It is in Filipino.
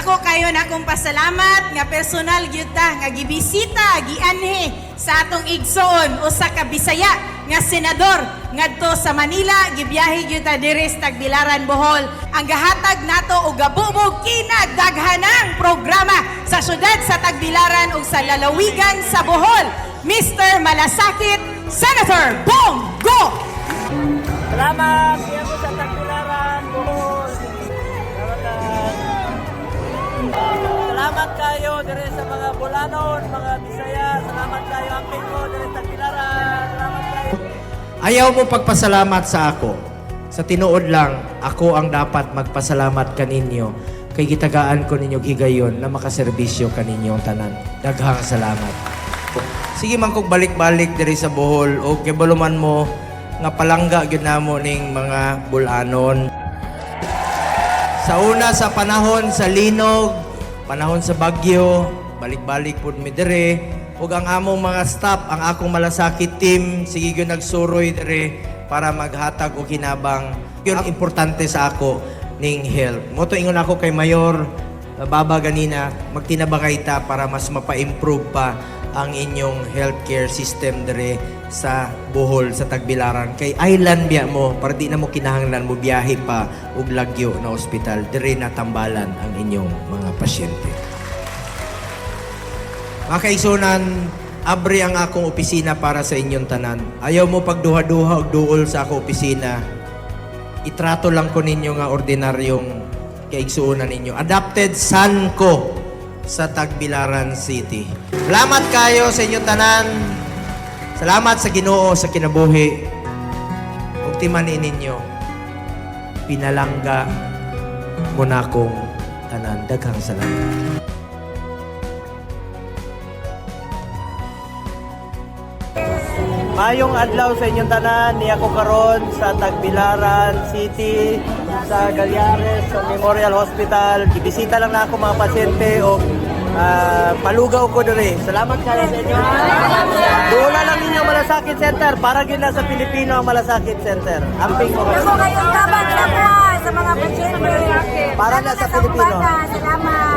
Dako kayo na akong pasalamat nga personal gyud ta nga gibisita gianhi sa atong igsoon usa ka Bisaya nga senador ngadto sa Manila gibiyahe gyud ta Tagbilaran Bohol. Ang gahatag nato og gabubog kinadaghanang programa sa syudad sa Tagbilaran ug sa lalawigan sa Bohol. Mr. Malasakit, Senator Bongo! Salamat! Sa Tagbilaran, Salamat kayo dire sa mga Bulanon, mga Bisaya. Salamat kayo ang ko dire sa Tagbilaran. Salamat kayo. Ayaw mo pagpasalamat sa ako. Sa tinuod lang, ako ang dapat magpasalamat kaninyo kay gitagaan ko ninyo higayon na makaserbisyo kaninyo ang tanan. Daghang salamat. Sige man kog balik-balik diri sa Bohol o kay baluman mo nga palangga gyud namo ning mga bulanon. Sa una sa panahon sa linog, panahon sa bagyo, balik-balik pud mi dire. Ug ang among mga staff, ang akong malasakit team, sige gyud nagsuroy dire para maghatag og hinabang. Yun ang importante sa ako ning health. Moto ingon ako kay Mayor Baba ganina, magtinabakay ta para mas mapa-improve pa ang inyong healthcare system dire sa Bohol, sa Tagbilaran. Kay island biya mo, para di na mo kinahanglan mo biyahe pa ug lagyo na ospital, dire na tambalan ang inyong mga pasyente. Mga abri ang akong opisina para sa inyong tanan. Ayaw mo pagduha-duha og duol sa akong opisina. Itrato lang ko ninyo nga ordinaryong kaigsuunan ninyo. Adapted son ko sa Tagbilaran City. Salamat kayo sa inyong tanan. Salamat sa Ginoo sa kinabuhi. Ug timanin ninyo. Pinalangga mo na akong tanan. Daghang salamat. Mayong adlaw sa inyong tanan, niya ko karon sa Tagbilaran City, sa Galyares, sa Memorial Hospital. Gibisita lang na ako mga pasyente o ah, palugaw ko diri. Salamat kayo sa inyo. Dula lang ninyo Malasakit Center para gina sa Pilipino ang Malasakit Center. Amping mo kayo. Ako kayong tabang sa mga pasyente. Para na sa Pilipino. Salamat.